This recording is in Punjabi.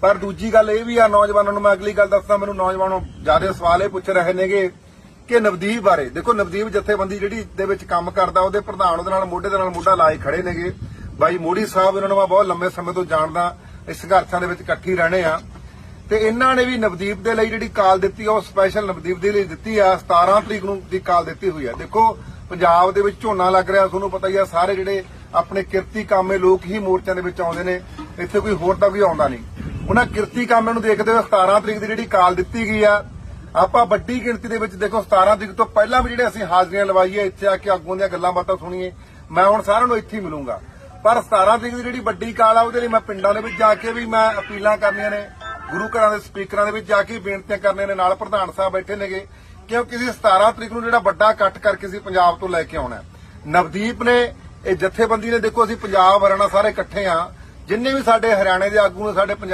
ਪਰ ਦੂਜੀ ਗੱਲ ਇਹ ਵੀ ਆ, ਨੌਜਵਾਨਾਂ ਨੂੰ ਮੈਂ ਅਗਲੀ ਗੱਲ ਦੱਸਦਾ, ਮੈਨੂੰ ਨੌਜਵਾਨੋਂ ਜ਼ਿਆਦਾ ਸਵਾਲ ਇਹ ਪੁੱਛ ਰਹੇ ਨੇਗੇ ਕਿ ਨਵਦੀਪ ਬਾਰੇ, ਦੇਖੋ ਨਵਦੀਪ ਜਥੇਬੰਦੀ ਜਿਹੜੀ ਦੇ ਵਿੱਚ ਕੰਮ ਕਰਦਾ, ਉਹਦੇ ਪ੍ਰਧਾਨ ਉਹਦੇ ਨਾਲ, ਮੋਢੇ ਦੇ ਨਾਲ ਮੋਢਾ ਲਾਏ ਖੜੇ ਨੇਗੇ। ਬਾਈ ਮੋੜੀ ਸਾਹਿਬ, ਇਹਨਾਂ ਨੂੰ ਮੈਂ ਬਹੁਤ ਲੰਮੇ ਸਮੇਂ ਤੋਂ ਜਾਣਦਾ, ਇਸ ਸੰਘਰਸ਼ਾਂ ਦੇ ਵਿੱਚ ਇਕੱਠੀ ਰਹਿਣੇ ਆ। ਤੇ ਇਹਨਾਂ ਨੇ ਵੀ ਨਵਦੀਪ ਦੇ ਲਈ ਜਿਹੜੀ ਕਾਲ ਦਿੱਤੀ ਆ, ਉਹ ਸਪੈਸ਼ਲ ਨਵਦੀਪ ਦੇ ਲਈ ਦਿੱਤੀ ਆ 17 ਤਰੀਕ ਨੂੰ ਦੀ ਕਾਲ ਦਿੱਤੀ ਹੋਈ ਆ। ਦੇਖੋ, ਪੰਜਾਬ ਦੇ ਵਿੱਚ ਝੋਨਾ ਲੱਗ ਰਿਹਾ, ਤੁਹਾਨੂੰ ਪਤਾ ਹੀ ਆ, ਸਾਰੇ ਜਿਹੜੇ ਆਪਣੇ ਕਿਰਤੀ ਕਾਮੇ ਲੋਕ ਹੀ ਮੋਰਚਿਆਂ ਦੇ ਵਿੱਚ ਆਉਂਦੇ ਨੇ, ਇੱਥੇ ਕੋਈ ਹੋਰ ਤਾਂ ਕੋਈ ਆਉਂਦਾ ਨਹੀਂ। ਉਹਨਾਂ ਕਿਰਤੀ ਕਾਮੇ ਨੂੰ ਦੇਖਦੇ ਹੋਏ 17 ਤਰੀਕ ਦੀ ਜਿਹੜੀ ਕਾਲ ਦਿੱਤੀ ਗਈ ਆ, ਆਪਾਂ ਵੱਡੀ ਗਿਣਤੀ ਦੇ ਵਿੱਚ ਦੇਖੋ 17 ਤਰੀਕ ਤੋਂ ਪਹਿਲਾਂ ਵੀ ਜਿਹੜੇ ਅਸੀਂ ਹਾਜ਼ਰੀਆਂ ਲਵਾਈਏ, ਇੱਥੇ ਆ ਕੇ ਆਗੂਆਂ ਦੀਆਂ ਗੱਲਾਂ ਬਾਤਾਂ ਸੁਣੀਏ, ਮੈਂ ਹੁਣ ਸਾਰਿਆਂ ਨੂੰ ਇੱਥੇ ਹੀ ਮਿਲੂੰਗਾ। ਪਰ 17 ਤਰੀਕ ਦੀ ਜਿਹੜੀ ਵੱਡੀ ਕਾਲ ਆ, ਉਹਦੇ ਲਈ ਮੈਂ ਪਿੰਡਾਂ ਦੇ ਵਿੱਚ ਜਾ ਕੇ ਵੀ ਮੈਂ ਅਪੀਲਾਂ ਕਰਨੀਆਂ ਨੇ, ਗੁਰੂ ਘਰਾਂ ਦੇ ਸਪੀਕਰਾਂ ਦੇ ਵਿੱਚ ਜਾ ਕੇ ਬੇਨਤੀਆਂ ਕਰਨੀਆਂ ਨੇ, ਨਾਲ ਪ੍ਰਧਾਨ ਸਾਹਿਬ ਬੈਠੇ ਨੇਗੇ, ਕਿਉਂਕਿ ਅਸੀਂ 17 ਤਰੀਕ ਨੂੰ ਜਿਹੜਾ ਵੱਡਾ ਇਕੱਠ ਕਰਕੇ ਅਸੀਂ ਪੰਜਾਬ ਤੋਂ ਲੈ ਕੇ ਆਉਣਾ ਨਵਦੀਪ ਨੇ, ਇਹ ਜਥੇਬੰਦੀ ਨੇ ਦੇਖੋ ਅਸੀਂ ਪੰਜਾਬ ਹਰਿਆਣਾ ਸਾਰੇ ਇਕੱਠੇ ਆ ਜਿੰਨੇ ਵੀ ਸਾਡੇ ਹਰਿਆਣੇ ਦੇ ਆਗੂ ਨੇ, ਸਾਡੇ